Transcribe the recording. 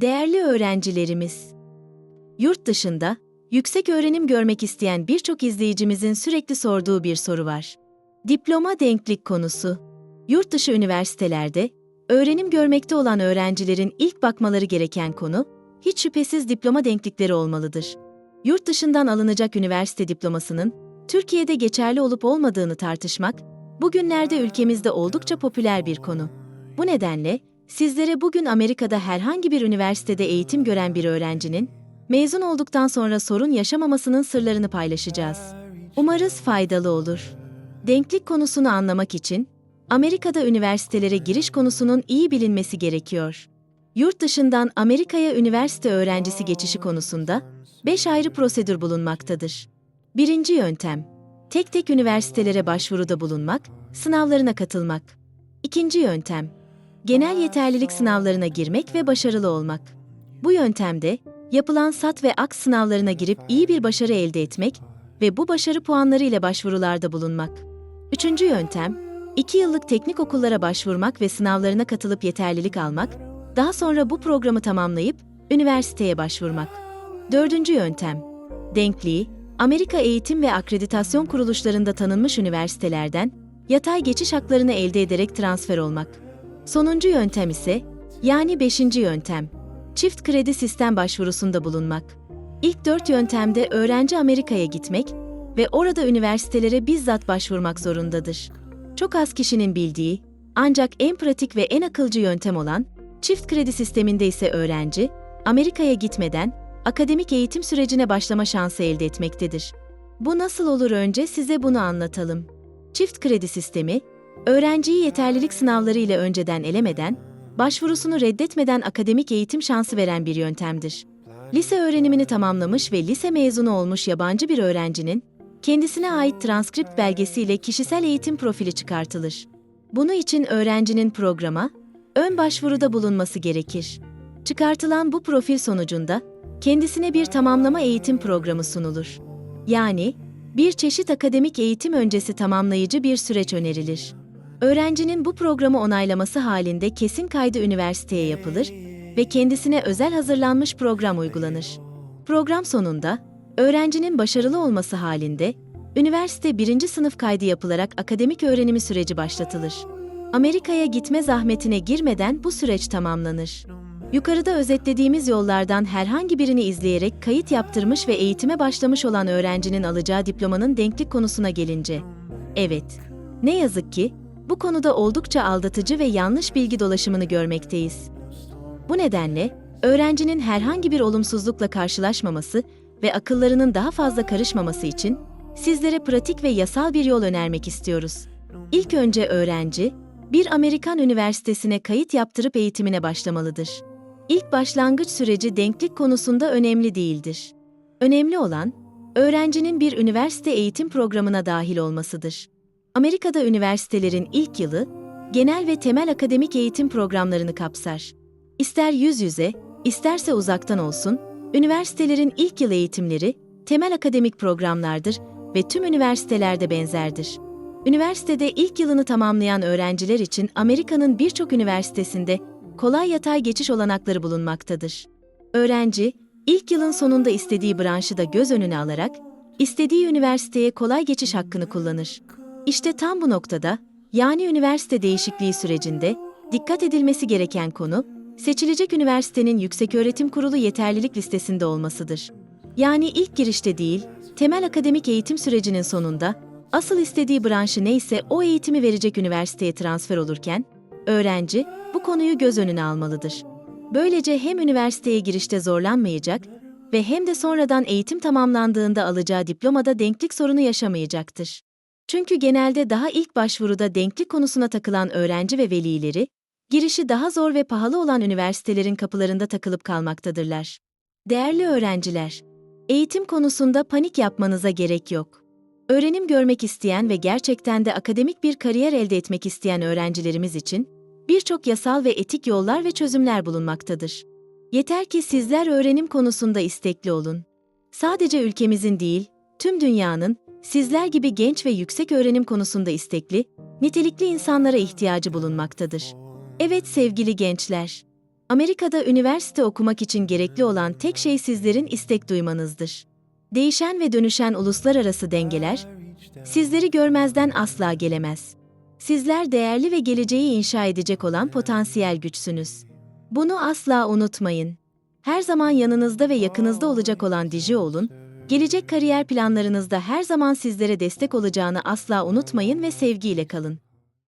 Değerli öğrencilerimiz, yurt dışında yüksek öğrenim görmek isteyen birçok izleyicimizin sürekli sorduğu bir soru var. Diploma denklik konusu. Yurt dışı üniversitelerde öğrenim görmekte olan öğrencilerin ilk bakmaları gereken konu, hiç şüphesiz diploma denklikleri olmalıdır. Yurt dışından alınacak üniversite diplomasının Türkiye'de geçerli olup olmadığını tartışmak, bugünlerde ülkemizde oldukça popüler bir konu. Bu nedenle sizlere bugün Amerika'da herhangi bir üniversitede eğitim gören bir öğrencinin mezun olduktan sonra sorun yaşamamasının sırlarını paylaşacağız. Umarız faydalı olur. Denklik konusunu anlamak için Amerika'da üniversitelere giriş konusunun iyi bilinmesi gerekiyor. Yurt dışından Amerika'ya üniversite öğrencisi geçişi konusunda 5 ayrı prosedür bulunmaktadır. Birinci yöntem, tek tek üniversitelere başvuruda bulunmak, sınavlarına katılmak. İkinci yöntem, genel yeterlilik sınavlarına girmek ve başarılı olmak. Bu yöntemde yapılan SAT ve AKS sınavlarına girip iyi bir başarı elde etmek ve bu başarı puanları ile başvurularda bulunmak. Üçüncü yöntem, iki yıllık teknik okullara başvurmak ve sınavlarına katılıp yeterlilik almak, daha sonra bu programı tamamlayıp üniversiteye başvurmak. Dördüncü yöntem, denkliği, Amerika Eğitim ve Akreditasyon Kuruluşlarında tanınmış üniversitelerden yatay geçiş haklarını elde ederek transfer olmak. Sonuncu yöntem ise, yani beşinci yöntem, çift kredi sistem başvurusunda bulunmak. İlk dört yöntemde öğrenci Amerika'ya gitmek ve orada üniversitelere bizzat başvurmak zorundadır. Çok az kişinin bildiği, ancak en pratik ve en akılcı yöntem olan çift kredi sisteminde ise öğrenci, Amerika'ya gitmeden akademik eğitim sürecine başlama şansı elde etmektedir. Bu nasıl olur önce size bunu anlatalım. Çift kredi sistemi, öğrenciyi yeterlilik sınavları ile önceden elemeden, başvurusunu reddetmeden akademik eğitim şansı veren bir yöntemdir. Lise öğrenimini tamamlamış ve lise mezunu olmuş yabancı bir öğrencinin, kendisine ait transkript belgesiyle kişisel eğitim profili çıkartılır. Bunu için öğrencinin programa, ön başvuruda bulunması gerekir. Çıkartılan bu profil sonucunda, kendisine bir tamamlama eğitim programı sunulur. Yani, bir çeşit akademik eğitim öncesi tamamlayıcı bir süreç önerilir. Öğrencinin bu programı onaylaması halinde kesin kaydı üniversiteye yapılır ve kendisine özel hazırlanmış program uygulanır. Program sonunda, öğrencinin başarılı olması halinde, üniversite birinci sınıf kaydı yapılarak akademik öğrenimi süreci başlatılır. Amerika'ya gitme zahmetine girmeden bu süreç tamamlanır. Yukarıda özetlediğimiz yollardan herhangi birini izleyerek kayıt yaptırmış ve eğitime başlamış olan öğrencinin alacağı diplomanın denklik konusuna gelince. Evet, ne yazık ki bu konuda oldukça aldatıcı ve yanlış bilgi dolaşımını görmekteyiz. Bu nedenle öğrencinin herhangi bir olumsuzlukla karşılaşmaması ve akıllarının daha fazla karışmaması için sizlere pratik ve yasal bir yol önermek istiyoruz. İlk önce öğrenci bir Amerikan üniversitesine kayıt yaptırıp eğitimine başlamalıdır. İlk başlangıç süreci denklik konusunda önemli değildir. Önemli olan, öğrencinin bir üniversite eğitim programına dahil olmasıdır. Amerika'da üniversitelerin ilk yılı, genel ve temel akademik eğitim programlarını kapsar. İster yüz yüze, isterse uzaktan olsun, üniversitelerin ilk yıl eğitimleri, temel akademik programlardır ve tüm üniversitelerde benzerdir. Üniversitede ilk yılını tamamlayan öğrenciler için Amerika'nın birçok üniversitesinde kolay yatay geçiş olanakları bulunmaktadır. Öğrenci, ilk yılın sonunda istediği branşı da göz önüne alarak, istediği üniversiteye kolay geçiş hakkını kullanır. İşte tam bu noktada, yani üniversite değişikliği sürecinde, dikkat edilmesi gereken konu, seçilecek üniversitenin Yükseköğretim Kurulu yeterlilik listesinde olmasıdır. Yani ilk girişte değil, temel akademik eğitim sürecinin sonunda, asıl istediği branşı neyse o eğitimi verecek üniversiteye transfer olurken, öğrenci bu konuyu göz önüne almalıdır. Böylece hem üniversiteye girişte zorlanmayacak ve hem de sonradan eğitim tamamlandığında alacağı diplomada denklik sorunu yaşamayacaktır. Çünkü genelde daha ilk başvuruda denklik konusuna takılan öğrenci ve velileri, girişi daha zor ve pahalı olan üniversitelerin kapılarında takılıp kalmaktadırlar. Değerli öğrenciler, eğitim konusunda panik yapmanıza gerek yok. Öğrenim görmek isteyen ve gerçekten de akademik bir kariyer elde etmek isteyen öğrencilerimiz için birçok yasal ve etik yollar ve çözümler bulunmaktadır. Yeter ki sizler öğrenim konusunda istekli olun. Sadece ülkemizin değil, tüm dünyanın sizler gibi genç ve yüksek öğrenim konusunda istekli, nitelikli insanlara ihtiyacı bulunmaktadır. Evet sevgili gençler, Amerika'da üniversite okumak için gerekli olan tek şey sizlerin istek duymanızdır. Değişen ve dönüşen uluslararası dengeler, sizleri görmezden asla gelemez. Sizler değerli ve geleceği inşa edecek olan potansiyel güçsünüz. Bunu asla unutmayın. Her zaman yanınızda ve yakınızda olacak olan Dijiol'un, gelecek kariyer planlarınızda her zaman sizlere destek olacağını asla unutmayın ve sevgiyle kalın.